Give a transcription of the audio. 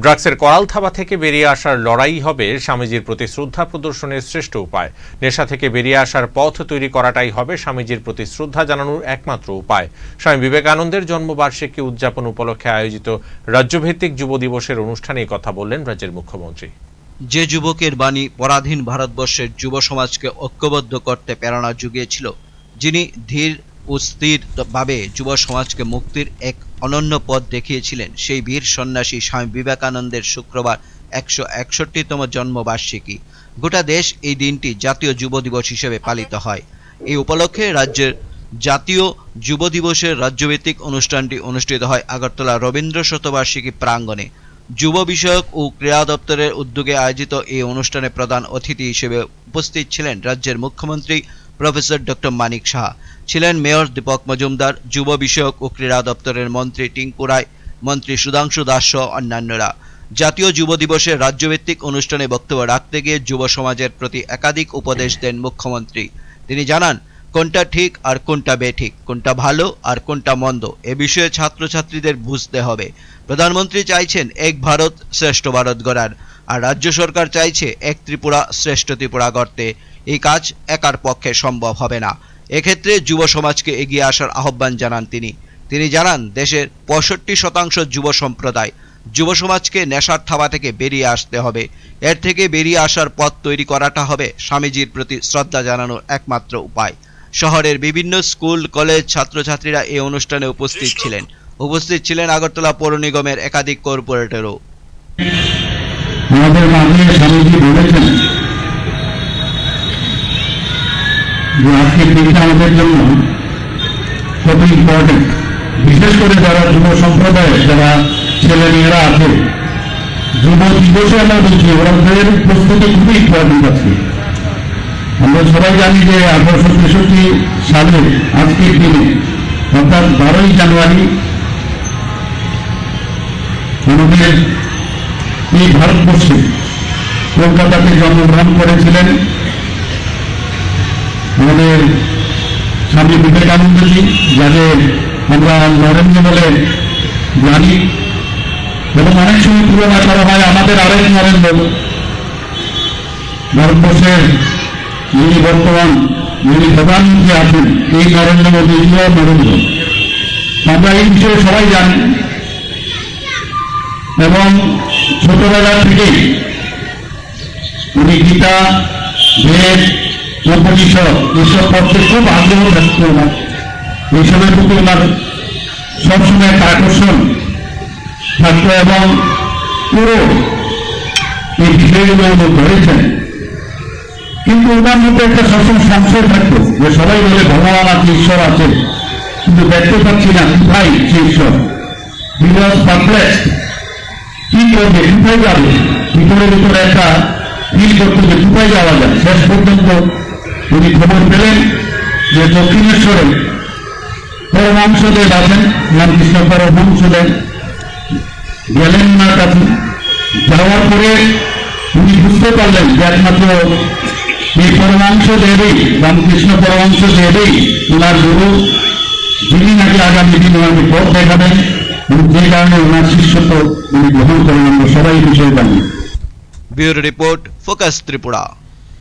ড্রাগসের করাল থাবা থেকে বেরিয়ে আসার লড়াই হবে স্বামীজির প্রতি শ্রদ্ধা প্রদর্শনের শ্রেষ্ঠ উপায়। নেশা থেকে বেরিয়ে আসার পথ তৈরি করাটাই হবে স্বামীজির প্রতি শ্রদ্ধা জানানোর একমাত্র উপায়। স্বামী বিবেকানন্দের জন্মবার্ষিকী উদযাপন উপলক্ষে আয়োজিত রাজ্যভিত্তিক যুব দিবসের অনুষ্ঠানে কথা বললেন রাজ্যের মুখ্যমন্ত্রী। যে যুবকের বাণী পরাধীন ভারতবর্ষের যুব সমাজকে ঐক্যবদ্ধ করতে প্রেরণা জুগিয়েছিল যিনি ধীর ও ভাবে যুব সমাজকে মুক্তির এক অনন্য পথ দেখিয়েছিলেন সেই বীর সন্ন্যাসী স্বামী বিবেকানন্দের শুক্রবার একশো একষট্টিতম জন্মবার্ষিকী। গোটা দেশ এই দিনটি জাতীয় যুব দিবস হিসেবে পালিত হয়। এই উপলক্ষে রাজ্যের জাতীয় যুব দিবসের রাজ্যভিত্তিক অনুষ্ঠানটি অনুষ্ঠিত হয় আগরতলা রবীন্দ্র শতবার্ষিকী প্রাঙ্গণে। যুব বিষয়ক ও ক্রীড়া দপ্তরের উদ্যোগে আয়োজিত এই অনুষ্ঠানে প্রধান অতিথি হিসেবে উপস্থিত ছিলেন রাজ্যের মুখ্যমন্ত্রী প্রফেসর ডক্টর মানিক সাহা ছিলেন মেয়র দীপক মজুমদার, যুব বিষয়ক ও ক্রীড়া দপ্তরের মন্ত্রী টিঙ্কু রায়, মন্ত্রী সুধাংশু দাস সহ অন্যান্যরা। জাতীয় যুব দিবসের রাজ্যভিত্তিক অনুষ্ঠানে বক্তব্য রাখতে গিয়ে যুব সমাজের প্রতি একাধিক উপদেশ দেন মুখ্যমন্ত্রী। তিনি জানান, কোনটা ঠিক আর কোনটা বেঠিক, কোনটা ভালো আর কোনটা মন্দ, এ বিষয়ে ছাত্রছাত্রীদের বুঝতে হবে। প্রধানমন্ত্রী চাইছেন এক ভারত শ্রেষ্ঠ ভারত গড়ার। আর রাজ্য সরকার চাইছে এক ত্রিপুরা শ্রেষ্ঠ ত্রিপুরা গড়তে। এই কাজ একার পক্ষে সম্ভব হবে না। এক্ষেত্রে যুব সমাজকে এগিয়ে আসার আহ্বান জানান তিনি। তিনি জানান, দেশের পঁয়ষট্টি শতাংশ যুব সম্প্রদায় যুব সমাজকে নেশার থাবা থেকে বেরিয়ে আসতে হবে। এর থেকে বেরিয়ে আসার পথ তৈরি করাটা হবে স্বামীজির প্রতি শ্রদ্ধা জানানোর একমাত্র উপায়। শহরের বিভিন্ন স্কুল, কলেজ ছাত্রছাত্রীরা এই অনুষ্ঠানে উপস্থিত ছিলেন। উপস্থিত ছিলেন আগরতলা পৌর নিগমের একাধিক কর্পোরেটরও। আমাদের মাঝে স্বামীজি বলেছেন যে আজকের দিনটা আমাদের জন্য খুব ইম্পর্টেন্ট বিশেষ করে যারা যুব সম্প্রদায় যারা ছেলে মেয়েরা আছে যুব দিবসে আমরা বলছি ওদের প্রস্তুতি খুবই ইম্পর্টেন্ট আছে। আমরা সবাই জানি যে আঠারোশো তেষট্টি সালে আজকের দিনে, অর্থাৎ বারোই জানুয়ারি, আমাদের এই ভারতবর্ষে কলকাতাতে জন্মগ্রহণ করেছিলেন। আমাদের স্বামী বিবেকানন্দজি যাকে আমরা নরেন্দ্র বলে জানি এবং অনেক সময় তুলনা করা হয়, আমাদের আরেক নরেন্দ্র। ভারতবর্ষের যিনি বর্তমান, যিনি প্রধানমন্ত্রী আছেন, এই নরেন্দ্র মোদী ইন্ডিয়া নরেন্দ্র। আমরা এই বিষয়ে সবাই জানি। এবং ছোটবেলা থেকেই উনি গীতা, বেদ, উপনিষদ এসব পড়তে খুব আগ্রহ থাকত ওনার এইসবের প্রতি ওনার সবসময় একটা আকর্ষণ থাকতো এবং পুরো এই বিষয়গুলো উনি ধরেছেন। কিন্তু ওনার মধ্যে একটা সবসময় সংশয় থাকতো যে সবাই বলে ভগবান আছে ঈশ্বর আছে, কিন্তু দেখতে পাচ্ছি না কোথায় সে ঈশ্বর। ওয়াজ পারপ্লেক্সড করবে খবর পেলেন যে দক্ষিণেশ্বরে পরমাংসদেব আছেন, রামকৃষ্ণ পরমাংসদেব গেলেন ওনার কাছে। যাওয়ার পরে উনি বুঝতে পারলেন যে একমাত্র এই পরমাংস দেবই রামকৃষ্ণ পরমাংস দেবই ওনার গুরু। যিনি নাকি আগামী দিন ওনাকে পথ দেখাবেন। যে কারণে ওনার শিষ্যত্ব উনি গ্রহণ করেন, আমরা সবাই বিষয়ে জানি। Bureau report focus Tripura.